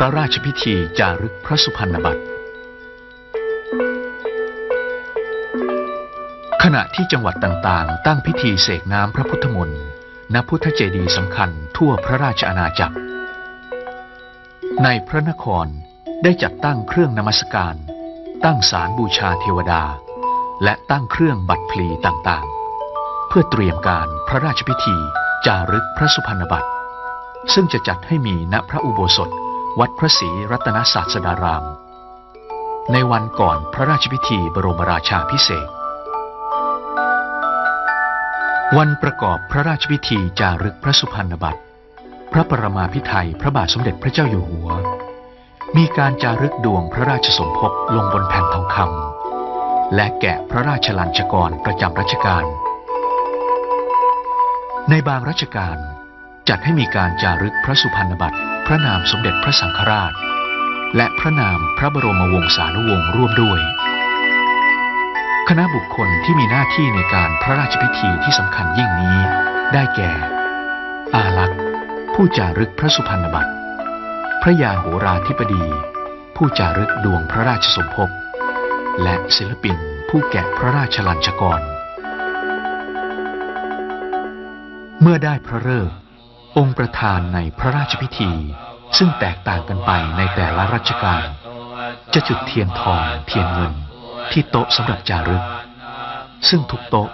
พระราชพิธีจารึกพระสุพรรณบัตร ขณะที่จังหวัดต่างๆ ตั้งพิธีเสกน้ำพระพุทธมนต์ณพุทธเจดีย์สำคัญทั่วพระราชอาณาจักร ในพระนครได้จัดตั้งเครื่องนมัสการ ตั้งศาลบูชาเทวดา และตั้งเครื่องบัตรพลีต่างๆ เพื่อเตรียมการพระราชพิธีจารึกพระสุพรรณบัตร ซึ่งจะจัดให้มีณพระอุโบสถ วัดพระศรีรัตนศาสดาราม ในวันก่อนพระราชพิธีบรมราชาพิเศษ วันประกอบพระราชพิธีจารึกพระสุพรรณบัตร พระปรมาภิไธยพระบาทสมเด็จพระเจ้าอยู่หัว มีการจารึกดวงพระราชสมภพลงบนแผ่นทองคำและแกะพระราชลัญจกรประจำรัชกาล ในบางรัชกาลจัดให้มีการจารึกพระสุพรรณบัตร พระนามสมเด็จพระสังฆราช และพระนามพระบรมวงศานุวงศ์ร่วมด้วย คณะบุคคลที่มีหน้าที่ในการพระราชพิธีที่สำคัญยิ่งนี้ ได้แก่ อาลักษ์ผู้จารึกพระสุพรรณบัตร พระยาโหราธิบดี ผู้จารึกดวงพระราชสมภพ และศิลปินผู้แกะพระราชลัญจกร เมื่อได้พระฤกษ์ องค์ประธานในพระราชพิธี ซึ่งแตกต่างกันไปในแต่ละรัชกาลจะจุดเทียนทองเทียนเงิน ที่โต๊ะสำหรับจารึก ซึ่งทุกโต๊ะ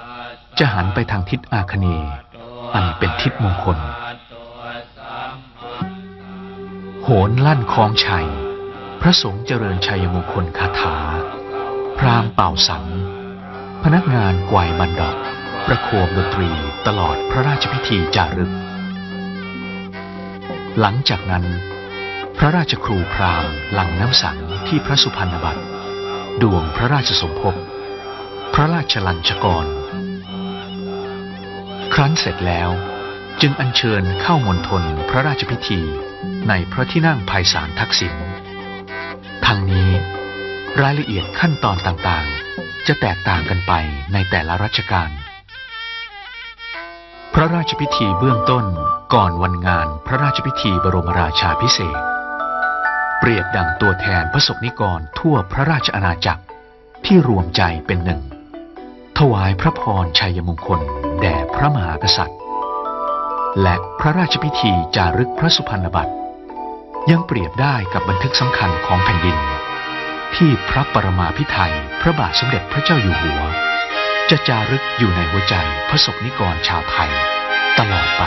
จะหันไปทางทิศอาคเนย์อันเป็นทิศมงคล โหนลั่นคลองชัย พระสงฆ์เจริญชัยมงคลคาถา พรามเป่าสัง พนักงานกวายบันดอก ประโคมดนตรีตลอดพระราชพิธีจารึก หลังจากนั้น พระราชครูพราหมณ์หลังน้ำสังที่พระสุพรรณบัตรดวงพระราชสมภพพระราชลัญจกร ครั้นเสร็จแล้ว จึงอัญเชิญเข้ามณฑลพระราชพิธีในพระที่นั่งภัยสารทักษิณทั้งนี้รายละเอียดขั้นตอนต่างๆ จะแตกต่างกันไปในแต่ละรัชกาล พระราชพิธีเบื้องต้นก่อนวันงานพระราชพิธีบรมราชาพิเศษ เปรียบดังตัวแทนพระสงฆ์นิกรทั่วพระราชอาณาจักรที่รวมใจเป็นหนึ่ง ถวายพระพรชัยมงคล แด่พระมหากษัตริย์ และพระราชพิธีจารึกพระสุพรรณบัตร ยังเปรียบได้กับบันทึกสำคัญของแผ่นดิน ที่พระปรมาภิไธยพระบาทสมเด็จพระเจ้าอยู่หัว จะจารึกอยู่ในหัวใจพระศกนิกรชาวไทย ตลอดไป